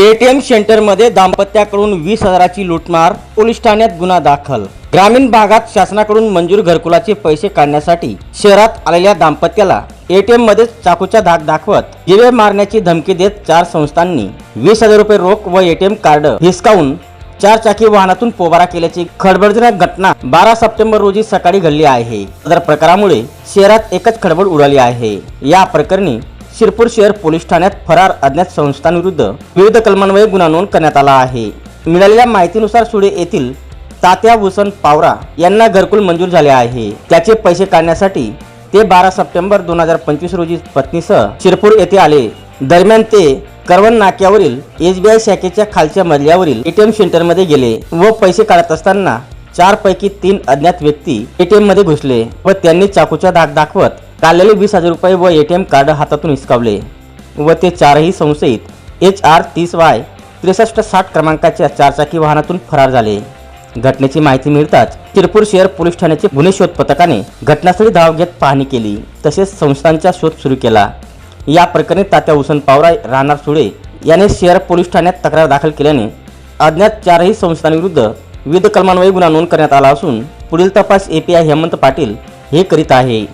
ATM सेंटरमध्ये दाम्पत्याकडून वीस हजाराची लूटमार पोलीस ठाण्यात गुन्हा दाखल. ग्रामीण भागात शासनाकडून मंजूर घरकुलाचे पैसे काढण्यासाठी शहरात आलेल्या दाम्पत्याला एटीएममध्ये चाकूचा धाक दाखवत जिवे मारण्याची धमकी देत चार संस्थांनी वीस हजार रुपये रोख व एटीएम कार्ड हिसकावून चार चाकी वाहनातून पोबारा केल्याची खळबळजनक घटना बारा सप्टेंबर रोजी सकाळी घडली आहे. सदर प्रकारामुळे शहरात एकच खळबळ उडाली आहे. या प्रकरणी शिरपूर शहर पोलीस ठाण्यात फरार अज्ञात संस्थांविरुद्ध विविध कलमान्वये गुन्हा नोंद करण्यात आला आहे. मिळालेल्या माहितीनुसार सुळे येथील तात्या भूषण पावरा यांना घरकुल मंजूर झाले आहे. त्याचे पैसे काढण्यासाठी ते बारा सप्टेंबर दोन हजार पंचवीस रोजी पत्नीसह शिरपूर येथे आले. दरम्यान ते करवण नाक्यावरील एसबीआय शाखेच्या खालच्या मजल्यावरील एटीएम सेंटरमध्ये गेले व पैसे काढत असताना चार पैकी तीन अज्ञात व्यक्ती एटीएममध्ये घुसले व त्यांनी चाकूचा धाक दाखवत काढलेले वीस हजार रुपये व एटीएम कार्ड हातातून हिसकावले. व ते चारही संशयित एच आर तीस वाय त्रेसष्ट साठ क्रमांकाच्या चारचाकी वाहनातून फरार झाले. घटनेची माहिती मिळताच शिरपूर शहर पोलीस ठाण्याचे गुन्हे शोध पथकाने घटनास्थळी धाव घेत पाहणी केली. तसेच संस्थांचा शोध सुरू केला. या प्रकरणी तात्या हुसन पावरा राहणार सुळे याने शहर पोलीस ठाण्यात तक्रार दाखल केल्याने अज्ञात चारही संस्थांविरुद्ध विविध कलमान्वये गुन्हा नोंद करण्यात आला असून पुढील तपास एपीआय हेमंत पाटील हे करीत आहे.